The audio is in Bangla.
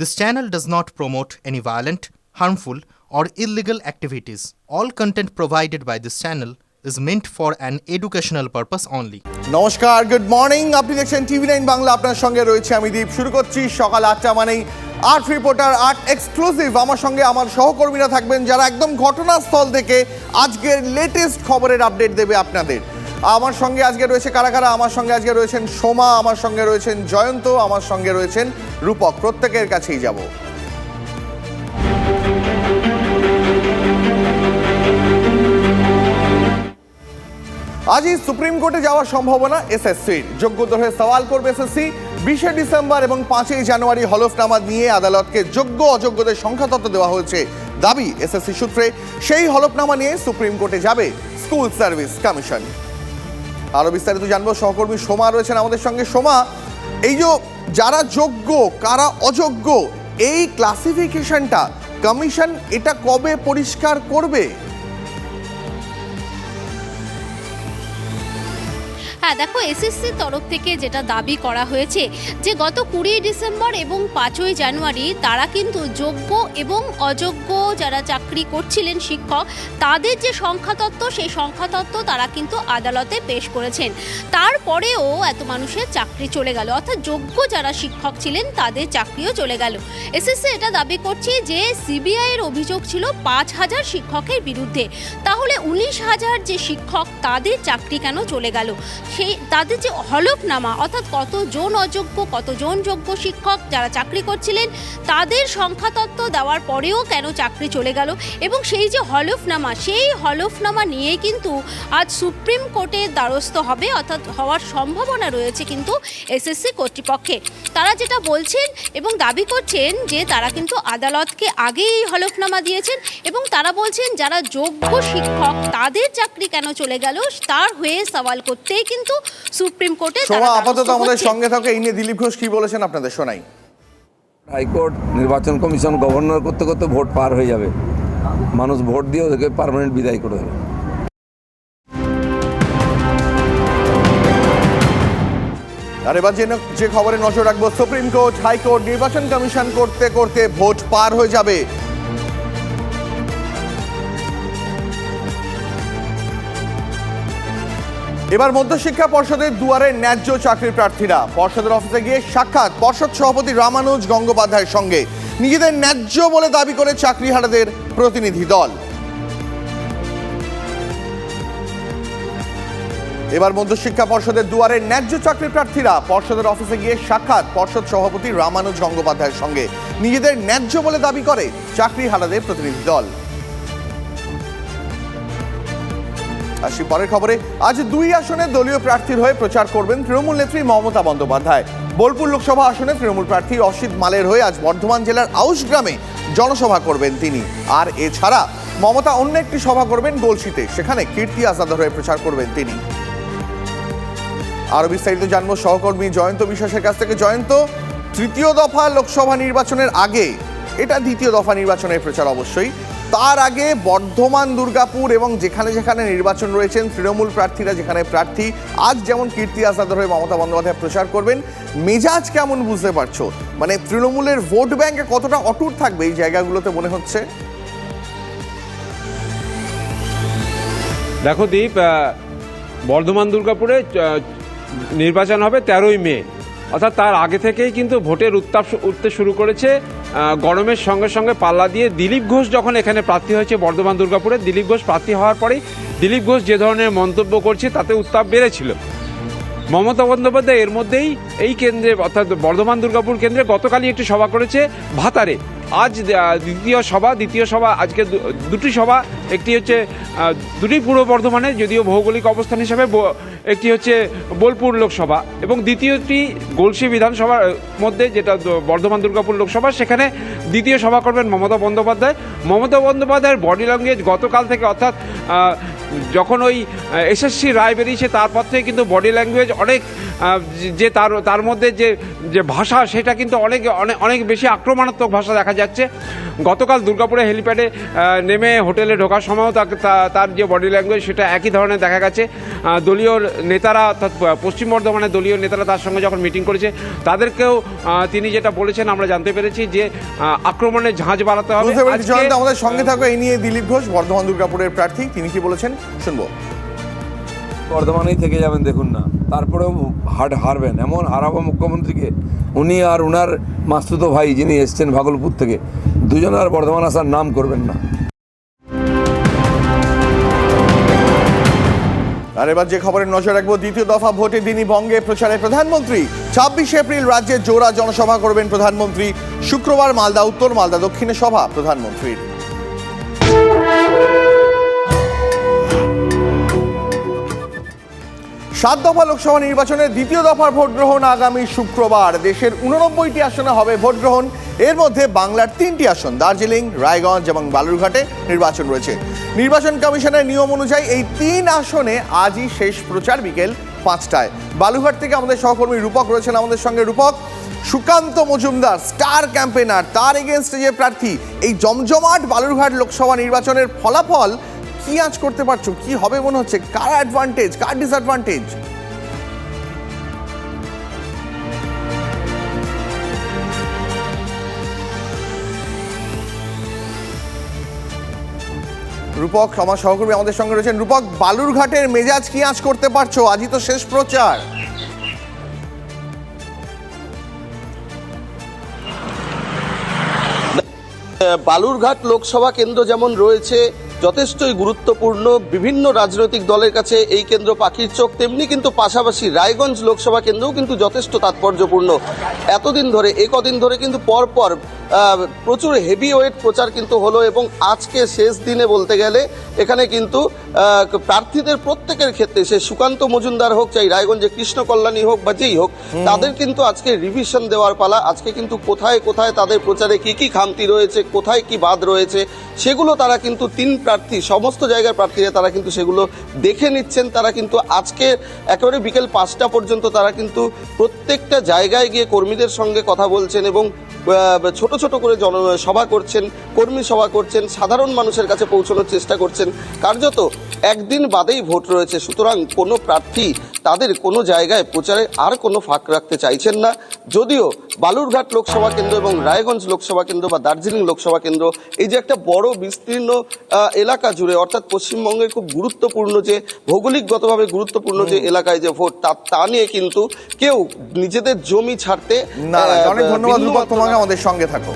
This channel does not promote any violent, harmful, or illegal activities. All content provided by this channel is meant for an educational purpose only. নমস্কার গুড মর্নিং আপনি দেখছেন টিভি নাইন বাংলা। আপনার সঙ্গে রয়েছে আমি দীপ। শুরু করছি সকাল আটটা মানেই। আর্ট রিপোর্টার আর্ট এক্সক্লুসিভ আমার সঙ্গে আমার সহকর্মীরা থাকবেন যারা একদম ঘটনাস্থল থেকে আজকের লেটেস্ট খবরের আপডেট দেবে আপনাদের। আমার সঙ্গে আজকে রয়েছে কারা কারা? আমার সঙ্গে আজকে রয়েছেন সোমা, আমার সঙ্গে রয়েছেন জয়ন্ত, আমার সঙ্গে রয়েছেন রূপক। প্রত্যেকের কাছেই যাব। আজই সুপ্রিম কোর্টে যাওয়ার সম্ভাবনা এসএসসির যোগ্যদের হয়ে সওয়াল করবে এসএসসি। বিশে ডিসেম্বর এবং পাঁচই জানুয়ারি হলফনামা নিয়ে আদালতকে যোগ্য অযোগ্যদের সংখ্যাতত্ত্ব দেওয়া হয়েছে দাবি এসএসসি সূত্রে। সেই হলফনামা নিয়ে সুপ্রিম কোর্টে যাবে স্কুল সার্ভিস কমিশন। আরও বিস্তারিত জানব। সহকর্মী সোমা রয়েছেন আমাদের সঙ্গে। সোমা, এই যে যারা যোগ্য, কারা অযোগ্য, এই ক্লাসিফিকেশনটা কমিশন এটা কবে পরিষ্কার করবে? হ্যাঁ দেখো এসএসসির তরফ থেকে যেটা দাবি করা হয়েছে যে গত কুড়ি ডিসেম্বর এবং পাঁচই জানুয়ারি তারা কিন্তু যোগ্য এবং অযোগ্য যারা চাকরি করছিলেন শিক্ষক, তাদের যে সংখ্যাতত্ত্ব, সেই সংখ্যাতত্ত্ব তারা কিন্তু আদালতে পেশ করেছেন। তারপরেও এত মানুষের চাকরি চলে গেল, অর্থাৎ যোগ্য যারা শিক্ষক ছিলেন তাদের চাকরিও চলে গেল। এসএসসি এটা দাবি করছে যে সিবিআইয়ের অভিযোগ ছিল পাঁচ হাজার শিক্ষকের বিরুদ্ধে। তাহলে উনিশ হাজার যে শিক্ষক, তাদের চাকরি কেন চলে গেল? সেই তাদের যে হলফনামা, অর্থাৎ কতজন অযোগ্য, কতজন যোগ্য শিক্ষক যারা চাকরি করছিলেন, তাদের সংখ্যাতত্ত্ব দেওয়ার পরেও কেন চাকরি চলে গেল? এবং সেই যে হলফনামা, সেই হলফনামা নিয়ে কিন্তু আজ সুপ্রিম কোর্টের দ্বারস্থ হবে, অর্থাৎ হওয়ার সম্ভাবনা রয়েছে কিন্তু এসএসসি কর্তৃপক্ষে তারা যেটা বলছেন এবং দাবি করছেন যে তারা কিন্তু আদালতকে আগেই হলফনামা দিয়েছেন এবং তারা বলছেন যারা যোগ্য শিক্ষক তাদের চাকরি কেন চলে গেল? তার হয়ে সওয়াল করতেই কিন্তু সুপ্রিম কোর্টে তারা আপাতত আমাদের সঙ্গে থাকে এই নিয়ে দিলীপ ঘোষ কি বলেছেন আপনাদের? শোনাই। হাইকোর্ট নির্বাচন কমিশন গভর্নর করতে করতে ভোট পার হয়ে যাবে। মানুষ ভোট দিয়ে ওদেরকে পার্মানেন্ট বিদায় করে দেবে। আর এবার যে যে খবরে নজর রাখব, সুপ্রিম কোর্ট, হাইকোর্ট নির্বাচন কমিশন করতে করতে ভোট পার হয়ে যাবে। এবার মধ্যশিক্ষা পর্ষদের দুয়ারে ন্যায্য চাকরি প্রার্থীরা। পর্ষদের অফিসে গিয়ে সাক্ষাৎ পর্ষদ সভাপতি রামানুজ গঙ্গোপাধ্যায়ের সঙ্গে। নিজেদের ন্যায্য বলে দাবি করে চাকরিহারাদের প্রতিনিধি দল। এবার মধ্যশিক্ষা পর্ষদের দুয়ারে ন্যায্য চাকরি প্রার্থীরা পর্ষদের অফিসে গিয়ে সাক্ষাৎ পর্ষদ সভাপতি রামানুজ গঙ্গোপাধ্যায়ের সঙ্গে। নিজেদের ন্যায্য বলে দাবি করে চাকরি হারাদের প্রতিনিধি দল। আসি পরের খবরে। আজ দুই আসনে দলীয় প্রার্থীর হয়ে প্রচার করবেন তৃণমূল নেত্রী মমতা বন্দ্যোপাধ্যায়। বোলপুর লোকসভা আসনে তৃণমূল প্রার্থী অসিত মালের হয়ে আজ বর্ধমান জেলার আউশ গ্রামে জনসভা করবেন তিনি। আর এছাড়া মমতা অন্য একটি সভা করবেন গোলসিতে। সেখানে কীর্তি আজাদের হয়ে প্রচার করবেন তিনি। আরও বিস্তারিত জানব। সহকর্মী জয়ন্ত বিশ্বাসের কাছ থেকে। জয়ন্ত, তৃতীয় দফা লোকসভা নির্বাচনের আগে, এটা দ্বিতীয় দফা নির্বাচনের প্রচার অবশ্যই। তার আগে বর্ধমান, দুর্গাপুর এবং যেখানে যেখানে নির্বাচন রয়েছেন, তৃণমূল প্রার্থীরা যেখানে প্রার্থী, আজ যেমন কীর্তি আজাদের হয়ে মমতা বন্দ্যোপাধ্যায় প্রচার করবেন, মেজাজ কেমন বুঝতে পারছ? মানে তৃণমূলের ভোট ব্যাংকে কতটা অটুট থাকবে এই জায়গাগুলোতে মনে হচ্ছে? দেখো দীপ বর্ধমান, দুর্গাপুরে নির্বাচন হবে তেরোই মে। অর্থাৎ তার আগে থেকেই কিন্তু ভোটের উত্তাপ উঠতে শুরু করেছে গরমের সঙ্গে সঙ্গে পাল্লা দিয়ে দিলীপ ঘোষ যখন এখানে প্রার্থী হয়েছে বর্ধমান দুর্গাপুরে, দিলীপ ঘোষ প্রার্থী হওয়ার পরেই দিলীপ ঘোষ যে ধরনের মন্তব্য করছে তাতে উত্তাপ বেড়েছিল। মমতা বন্দ্যোপাধ্যায় এর মধ্যেই এই কেন্দ্রে, অর্থাৎ বর্ধমান দুর্গাপুর কেন্দ্রে গতকালই একটি সভা করেছে ভাতারে। আজ দ্বিতীয় সভা দ্বিতীয় সভা, আজকে দুটি সভা, একটি হচ্ছে দুটি পূর্ব বর্ধমানে, যদিও ভৌগোলিক অবস্থান হিসাবে একটি হচ্ছে বোলপুর লোকসভা এবং দ্বিতীয়টি গলসি বিধানসভার মধ্যে যেটা বর্ধমান দুর্গাপুর লোকসভা, সেখানে দ্বিতীয় সভা করবেন মমতা বন্দ্যোপাধ্যায়। মমতা বন্দ্যোপাধ্যায়ের বডি ল্যাঙ্গুয়েজ গতকাল থেকে অর্থাৎ যখন ওই এসএসসি রায় বেরিয়েছে তারপর থেকে কিন্তু বডি ল্যাঙ্গুয়েজ অনেক যে তার তার মধ্যে যে যে ভাষা সেটা কিন্তু অনেক অনেক অনেক বেশি আক্রমণাত্মক ভাষা দেখা যাচ্ছে। গতকাল দুর্গাপুরে হেলিপ্যাডে নেমে হোটেলে ঢোকার সময়ও তাকে তার যে বডি ল্যাঙ্গুয়েজ সেটা একই ধরনের দেখা গেছে। দলীয় নেতারা অর্থাৎ পশ্চিম বর্ধমানের দলীয় নেতারা তার সঙ্গে যখন মিটিং করেছে তাদেরকেও তিনি যেটা বলেছেন আমরা জানতে পেরেছি যে আক্রমণের ঝাঁজ বাড়াতে হবে। আমাদের সঙ্গে থাকো এই নিয়ে দিলীপ ঘোষ বর্ধমান দুর্গাপুরের প্রার্থী। তিনি কি বলেছেন? শুনব। বর্ধমানেই থেকে যাবেন দেখুন না। তারপরেও হার হারবেন। এমন হারাবো মুখ্যমন্ত্রীকে উনি আর উনার মাস্তুতো ভাই যিনি এসছেন ভাগলপুর থেকে দুজন আর বর্ধমান আসার নাম করবেন না। আর এবার যে খবরের নজর রাখব দ্বিতীয় দফা ভোটের দিনই বঙ্গে প্রচারে প্রধানমন্ত্রী। ছাব্বিশে এপ্রিল রাজ্যে জোড়া জনসভা করবেন প্রধানমন্ত্রী। শুক্রবার মালদা উত্তর মালদা দক্ষিণে সভা প্রধানমন্ত্রীর। সাত দফা লোকসভা নির্বাচনের দ্বিতীয় দফার ভোট গ্রহণ আগামী শুক্রবার। দেশের উননব্বইটি আসনে হবে ভোট গ্রহণ। এর মধ্যে বাংলার তিনটি আসন, দার্জিলিং, রায়গঞ্জ এবং বালুরঘাটে নির্বাচন রয়েছে। নির্বাচন কমিশনের নিয়ম অনুযায়ী এই তিন আসনে আজই শেষ প্রচার বিকেল পাঁচটায়। বালুরঘাট থেকে আমাদের সহকর্মী রূপক রয়েছেন আমাদের সঙ্গে। রূপক, সুকান্ত মজুমদার, স্টার ক্যাম্পেনার তার এগেনস্টে যে প্রার্থী, এই জমজমাট বালুরঘাট লোকসভা নির্বাচনের ফলাফল কি আজ করতে পারছ? কি হবে মনে হচ্ছে? কার অ্যাডভান্টেজ কার ডিসঅ্যাডভান্টেজ রূপক আমার সহকর্মী আমাদের সঙ্গে রয়েছেন। রূপক, বালুরঘাটের মেজাজ কি আজ করতে পারছ? আজই তো শেষ প্রচার। বালুরঘাট লোকসভা কেন্দ্র যেমন রয়েছে যথেষ্টই গুরুত্বপূর্ণ। বিভিন্ন রাজনৈতিক দলের কাছে এই কেন্দ্র পাখির চোখ তেমনি কিন্তু পাশাপাশি রায়গঞ্জ লোকসভা কেন্দ্রও কিন্তু যথেষ্ট তাৎপর্যপূর্ণ। এতদিন ধরে এই কদিন ধরে কিন্তু পরপর প্রচুর হেভি ওয়েট প্রচার কিন্তু হলো এবং আজকে শেষ দিনে বলতে গেলে এখানে কিন্তু প্রার্থীদের প্রত্যেকের ক্ষেত্রে সে সুকান্ত মজুমদার হোক চাই রায়গঞ্জে কৃষ্ণ কল্যাণী হোক বা যেই হোক তাদের কিন্তু আজকে রিভিশন দেওয়ার পালা। আজকে কিন্তু কোথায় কোথায় তাদের প্রচারে কি কি খামতি রয়েছে কোথায় কি বাদ রয়েছে সেগুলো তারা কিন্তু তিন প্রার্থী, সমস্ত জায়গার প্রার্থীরা তারা কিন্তু সেগুলো দেখে নিচ্ছেন। তারা কিন্তু আজকে একেবারে বিকেল পাঁচটা পর্যন্ত তারা কিন্তু প্রত্যেকটা জায়গায় গিয়ে কর্মীদের সঙ্গে কথা বলছেন এবং ছোট ছোট করে জন, সভা করছেন, কর্মী সভা করছেন, সাধারণ মানুষের কাছে পৌঁছানোর চেষ্টা করছেন। কার্যত একদিন বাদেই ভোট রয়েছে। সুতরাং কোনো প্রার্থী তাদের কোনো জায়গায় প্রচারে আর কোনো ফাঁক রাখতে চাইছেন না। যদিও বালুরঘাট লোকসভা কেন্দ্র এবং রায়গঞ্জ লোকসভা কেন্দ্র বা দার্জিলিং লোকসভা কেন্দ্র এই যে একটা বড় বিস্তীর্ণ এলাকা জুড়ে অর্থাৎ পশ্চিমবঙ্গের খুব গুরুত্বপূর্ণ যে ভৌগোলিকগতভাবে গুরুত্বপূর্ণ যে এলাকায় যে ভোট তা তা নিয়ে কিন্তু কেউ নিজেদের জমি ছাড়তে অনেক ধন্যবাদ তোমাকে আমাদের সঙ্গে থাকো।